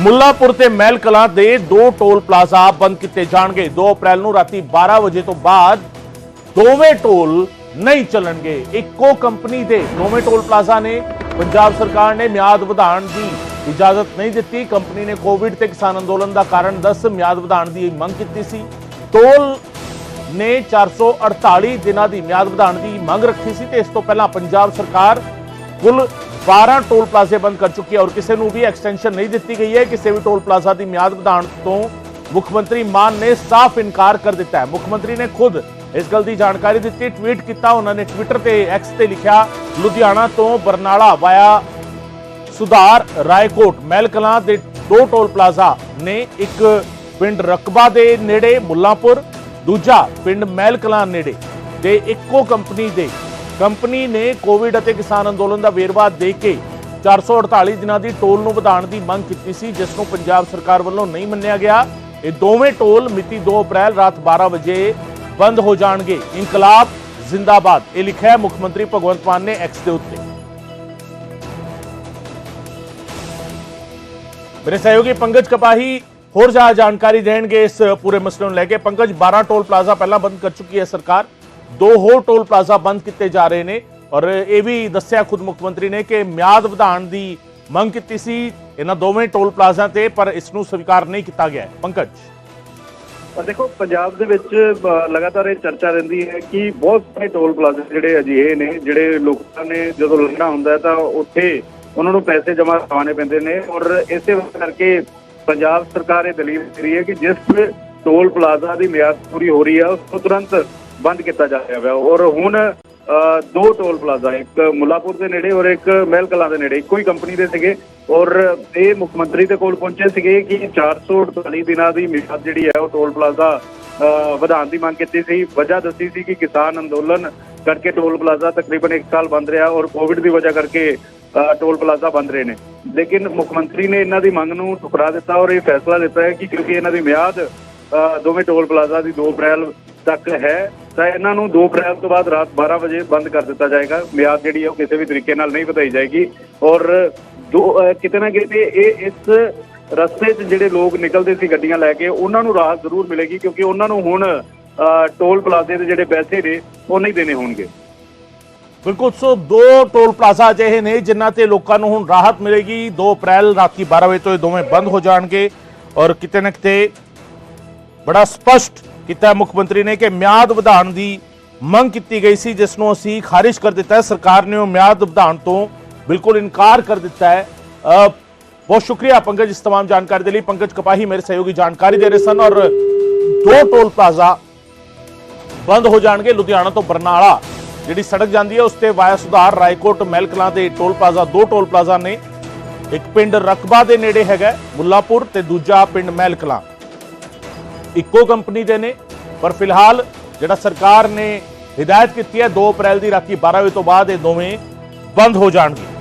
ਮੁੱਲਾਪੁਰ ਤੇ ਮਹਿਲ ਕਲਾਂ ਦੇ ਦੋ ਟੋਲ ਪਲਾਜ਼ਾ ਬੰਦ ਕੀਤੇ ਜਾਣਗੇ। 2 ਅਪ੍ਰੈਲ ਨੂੰ ਰਾਤੀ 12 ਵਜੇ ਤੋਂ ਬਾਅਦ ਦੋਵੇਂ ਟੋਲ ਨਹੀਂ ਚੱਲਣਗੇ। ਇੱਕੋ ਕੰਪਨੀ ਦੇ ਦੋਵੇਂ ਟੋਲ ਪਲਾਜ਼ਾ ਨੇ, ਪੰਜਾਬ ਸਰਕਾਰ ਨੇ ਮਿਆਦ ਵਧਾਉਣ ਦੀ ਇਜਾਜ਼ਤ ਨਹੀਂ ਦਿੱਤੀ। ਕੰਪਨੀ ਨੇ ਕੋਵਿਡ ਤੇ ਕਿਸਾਨ ਅੰਦੋਲਨ ਦਾ ਕਾਰਨ ਦੱਸ ਮਿਆਦ ਵਧਾਉਣ ਦੀ ਮੰਗ ਕੀਤੀ ਸੀ। ਟੋਲ ਨੇ 448 ਦਿਨਾਂ ਦੀ ਮਿਆਦ ਵਧਾਉਣ ਦੀ ਮੰਗ ਰੱਖੀ ਸੀ ਤੇ ਇਸ ਤੋਂ ਪਹਿਲਾਂ ਪੰਜਾਬ ਸਰਕਾਰ ਕੁੱਲ 12 ਟੋਲ ਪਲਾਜ਼ੇ ਬੰਦ ਕਰ ਚੁੱਕੀ ਹੈ ਔਰ ਕਿਸੇ ਨੂੰ ਵੀ ਐਕਸਟੈਂਸ਼ਨ ਨਹੀਂ ਦਿੱਤੀ ਗਈ ਹੈ। ਕਿਸੇ ਵੀ ਟੋਲ ਪਲਾਜ਼ਾ ਦੀ ਮਿਆਦ ਵਧਾਉਣ ਤੋਂ ਮੁੱਖ ਮੰਤਰੀ ਮਾਨ ਨੇ ਸਾਫ਼ ਇਨਕਾਰ ਕਰ ਦਿੱਤਾ ਹੈ। ਮੁੱਖ ਮੰਤਰੀ ਨੇ ਖੁਦ ਇਸ ਗੱਲ ਦੀ ਜਾਣਕਾਰੀ ਦਿੱਤੀ ਟਵੀਟ ਕੀਤਾ, ਉਹਨਾਂ ਨੇ ਟਵਿੱਟਰ ਤੇ ਐਕਸ ਤੇ ਲਿਖਿਆ, ਲੁਧਿਆਣਾ ਤੋਂ ਬਰਨਾਲਾ ਵਾਇਆ ਸੁਧਾਰ ਰਾਏਕੋਟ, ਮਹਿਲਕਲਾਂ ਦੇ ਦੋ ਟੋਲ ਪਲਾਜ਼ਾ ਨੇ ਇੱਕ ਪਿੰਡ ਰਕਬਾ ਦੇ ਨੇੜੇ ਮੁੱਲਾਂਪੁਰ, ਦੂਜਾ ਪਿੰਡ ਮਹਿਲ ਕਲਾਂ ਨੇੜੇ ਤੇ ਇੱਕੋ ਕੰਪਨੀ ਦੇ ਕੰਪਨੀ ਨੇ ਕੋਵਿਡ ਅਤੇ ਕਿਸਾਨ ਅੰਦੋਲਨ ਦਾ ਵੇਰਵਾ ਦੇ ਕੇ 448 ਦਿਨਾਂ ਦੀ ਟੋਲ ਨੂੰ ਵਧਾਉਣ ਦੀ ਮੰਗ ਕੀਤੀ ਸੀ, ਜਿਸ ਨੂੰ ਪੰਜਾਬ ਸਰਕਾਰ ਵੱਲੋਂ ਨਹੀਂ ਮੰਨਿਆ ਗਿਆ। ਇਹ ਦੋਵੇਂ ਟੋਲ ਮਿਤੀ 2 ਅਪ੍ਰੈਲ ਰਾਤ 12 ਵਜੇ ਬੰਦ ਹੋ ਜਾਣਗੇ। ਇਨਕਲਾਬ ਜ਼ਿੰਦਾਬਾਦ। ਇਹ ਲਿਖਿਆ ਹੈ ਮੁੱਖ ਮੰਤਰੀ ਭਗਵੰਤ ਮਾਨ ਨੇ ਐਕਸ ਦੇ ਉੱਤੇ। ਮੇਰੇ ਸਹਿਯੋਗੀ ਪੰਕਜ ਕਪਾਹੀ ਹੋਰ ਜ਼ਿਆਦਾ ਜਾਣਕਾਰੀ ਦੇਣਗੇ ਇਸ ਪੂਰੇ ਮਸਲੇ ਨੂੰ ਲੈ ਕੇ। ਪੰਕਜ 12 ਟੋਲ ਪਲਾਜ਼ਾ ਪਹਿਲਾਂ ਬੰਦ ਕਰ ਚੁੱਕੀ ਹੈ ਸਰਕਾਰ। ਦੋ ਹੋਰ ਟੋਲ ਪਲਾਜ਼ਾ ਬੰਦ ਕੀਤੇ ਜਾ ਰਹੇ ਨੇ ਔਰ ਇਹ ਵੀ ਦੱਸਿਆ ਖੁਦ ਮੁੱਖ ਮੰਤਰੀ ਨੇ ਕਿ ਮਿਆਦ ਵਧਾਉਣ ਦੀ ਮੰਗ ਕੀਤੀ ਸੀ। ਇਹਨਾਂ ਦੋਵੇਂ ਟੋਲ ਪਲਾਜ਼ਾ ਤੇ, ਪਰ ਇਸ ਨੂੰ ਸਵੀਕਾਰ ਨਹੀਂ ਕੀਤਾ ਗਿਆ ਪੰਕਜ। ਦੇਖੋ, ਪੰਜਾਬ ਦੇ ਵਿੱਚ ਲਗਾਤਾਰ ਇਹ ਚਰਚਾ ਰਹਿੰਦੀ ਹੈ ਕਿ ਬਹੁਤ ਸਾਰੇ ਟੋਲ ਪਲਾਜ਼ੇ ਜਿਹੜੇ ਅਜਿਹੇ ਨੇ, ਜਿਹੜੇ ਲੋਕਾਂ ਨੇ ਜਦੋਂ ਲੰਘਣਾ ਹੁੰਦਾ ਤਾਂ ਉੱਥੇ ਉਹਨਾਂ ਨੂੰ ਪੈਸੇ ਜਮ੍ਹਾਂ ਕਰਵਾਉਣੇ ਪੈਂਦੇ ਨੇ ਔਰ ਇਸੇ ਵਜ੍ਹਾ ਕਰਕੇ ਪੰਜਾਬ ਸਰਕਾਰ ਇਹ ਦਲੀਲ ਦੇ ਰਹੀ ਹੈ ਕਿ ਜਿਸ ਟੋਲ ਪਲਾਜ਼ਾ ਦੀ ਮਿਆਦ ਪੂਰੀ ਹੋ ਰਹੀ ਹੈ, ਉਸ ਤੋਂ ਤੁਰੰਤ ਬੰਦ ਕੀਤਾ ਜਾ ਰਿਹਾ ਹੈ ਔਰ ਹੁਣ ਅ, ਦੋ ਟੋਲ ਪਲਾਜ਼ਾ ਇੱਕ ਮੁਲਾਪੁਰ ਦੇ ਨੇੜੇ ਔਰ ਇੱਕ ਮਹਿਲ ਕਲਾਂ ਦੇ ਨੇੜੇ। ਇੱਕੋ ਹੀ ਕੰਪਨੀ ਦੇ ਸੀਗੇ। ਔਰ ਇਹ ਮੁੱਖ ਮੰਤਰੀ ਦੇ ਕੋਲ ਪਹੁੰਚੇ ਸੀਗੇ ਕਿ 448 ਦਿਨਾਂ ਦੀ ਮਿਆਦ ਜਿਹੜੀ ਹੈ ਉਹ ਟੋਲ ਪਲਾਜ਼ਾ ਅ, ਵਧਾਉਣ ਦੀ ਮੰਗ ਕੀਤੀ ਸੀ। ਵਜ੍ਹਾ ਦੱਸੀ ਸੀ ਕਿ ਕਿਸਾਨ ਅੰਦੋਲਨ ਕਰਕੇ ਟੋਲ ਪਲਾਜ਼ਾ ਤਕਰੀਬਨ 1 ਸਾਲ ਬੰਦ ਰਿਹਾ ਔਰ ਕੋਵਿਡ ਦੀ ਵਜ੍ਹਾ ਕਰਕੇ ਅ, ਟੋਲ ਪਲਾਜ਼ਾ ਬੰਦ ਰਹੇ ਨੇ। ਲੇਕਿਨ ਮੁੱਖ ਮੰਤਰੀ ਨੇ ਇਹਨਾਂ ਦੀ ਮੰਗ ਨੂੰ ਠੁਕਰਾ ਦਿੱਤਾ ਔਰ ਇਹ ਫੈਸਲਾ ਲਿੱਤਾ ਹੈ ਕਿ ਕਿਉਂਕਿ ਇਹਨਾਂ ਦੀ ਮਿਆਦ ਅ, ਦੋਵੇਂ ਟੋਲ ਪਲਾਜ਼ਾ ਦੀ 2 ਅਪ੍ਰੈਲ ਤੱਕ ਹੈ। ਤਾਂ ਇਹਨਾਂ ਨੂੰ 2 ਅਪ੍ਰੈਲ ਤੋਂ ਬਾਅਦ ਰਾਤ 12 ਵਜੇ ਬੰਦ ਕਰ ਦਿੱਤਾ ਜਾਏਗਾ। ਮਿਆਦ ਜਿਹੜੀ ਹੈ ਉਹ ਕਿਸੇ ਵੀ ਤਰੀਕੇ ਨਾਲ ਨਹੀਂ ਵਧਾਈ ਜਾਏਗੀ। ਔਰ ਕਿਤੇ ਨਾ ਕਿਤੇ ਇਹ ਇਸ ਰਸਤੇ 'ਚ ਜਿਹੜੇ ਲੋਕ ਨਿਕਲਦੇ ਸੀ ਗੱਡੀਆਂ ਲੈ ਕੇ, ਉਹਨਾਂ ਨੂੰ ਰਾਹਤ ਜ਼ਰੂਰ ਮਿਲੇਗੀ ਕਿਉਂਕਿ ਉਹਨਾਂ ਨੂੰ ਹੁਣ ਟੋਲ ਪਲਾਜ਼ੇ ਦੇ ਜਿਹੜੇ ਪੈਸੇ ਨੇ, ਉਹ ਨਹੀਂ ਦੇਣੇ ਹੋਣਗੇ। ਬਿਲਕੁਲ, ਸੋ ਦੋ ਟੋਲ ਪਲਾਜ਼ਾ ਅਜਿਹੇ ਨੇ ਜਿਨ੍ਹਾਂ ਤੇ ਲੋਕਾਂ ਨੂੰ ਹੁਣ ਰਾਹਤ ਮਿਲੇਗੀ। 2 ਅਪ੍ਰੈਲ ਰਾਤੀ 12 ਵਜੇ ਤੋਂ ਇਹ ਦੋਵੇਂ ਬੰਦ ਹੋ ਜਾਣਗੇ। ਔਰ ਕਿਤੇ ਨਾ ਕਿਤੇ ਬੜਾ ਸਪਸ਼ਟ ਕੀਤਾ ਹੈ ਮੁੱਖ ਮੰਤਰੀ ਨੇ ਕਿ ਮਿਆਦ ਵਧਾਉਣ ਦੀ ਮੰਗ ਕੀਤੀ ਗਈ ਸੀ ਜਿਸ ਨੂੰ ਅਸੀਂ ਖਾਰਿਜ ਕਰ ਦਿੱਤਾ ਹੈ ਸਰਕਾਰ ਨੇ ਉਹ ਮਿਆਦ ਵਧਾਉਣ ਤੋਂ ਬਿਲਕੁਲ ਇਨਕਾਰ ਕਰ ਦਿੱਤਾ ਹੈ ਅ, ਬਹੁਤ ਸ਼ੁਕਰੀਆ ਪੰਕਜ ਇਸ तमाम ਜਾਣਕਾਰੀ ਦੇ ਲਈ ਪੰਕਜ ਕਪਾਹੀ ਮੇਰੇ ਸਹਿਯੋਗੀ ਜਾਣਕਾਰੀ ਦੇ ਰਹੇ ਸਨ ਔਰ ਦੋ ਟੋਲ ਪਲਾਜ਼ਾ ਬੰਦ ਹੋ ਜਾਣਗੇ ਲੁਧਿਆਣਾ ਤੋਂ ਬਰਨਾਲਾ ਜਿਹੜੀ ਸੜਕ ਜਾਂਦੀ ਹੈ ਉਸ ਤੇ ਵਾਇਆ ਸੁਧਾਰ ਰਾਏਕੋਟ ਮਹਿਲ ਕਲਾਂ ਦੇ ਟੋਲ ਪਲਾਜ਼ਾ ਦੋ ਟੋਲ ਪਲਾਜ਼ਾ ਨੇ ਇੱਕ ਪਿੰਡ ਰਕਬਾ ਦੇ ਨੇੜੇ ਹੈਗਾ ਹੈ, ਮੁੱਲਾਪੁਰ ਤੇ ਦੂਜਾ ਪਿੰਡ ਮਹਿਲ ਕਲਾਂ ਇੱਕੋ ਕੰਪਨੀ ਦੇ ਨੇ, ਪਰ ਫਿਲਹਾਲ ਜਿਹੜਾ ਸਰਕਾਰ ਨੇ ਹਿਦਾਇਤ ਕੀਤੀ ਹੈ 2 ਅਪ੍ਰੈਲ ਦੀ ਰਾਤੀ 12 ਵਜੇ ਤੋਂ ਬਾਅਦ ਇਹ ਦੋਵੇਂ ਬੰਦ ਹੋ ਜਾਣਗੇ।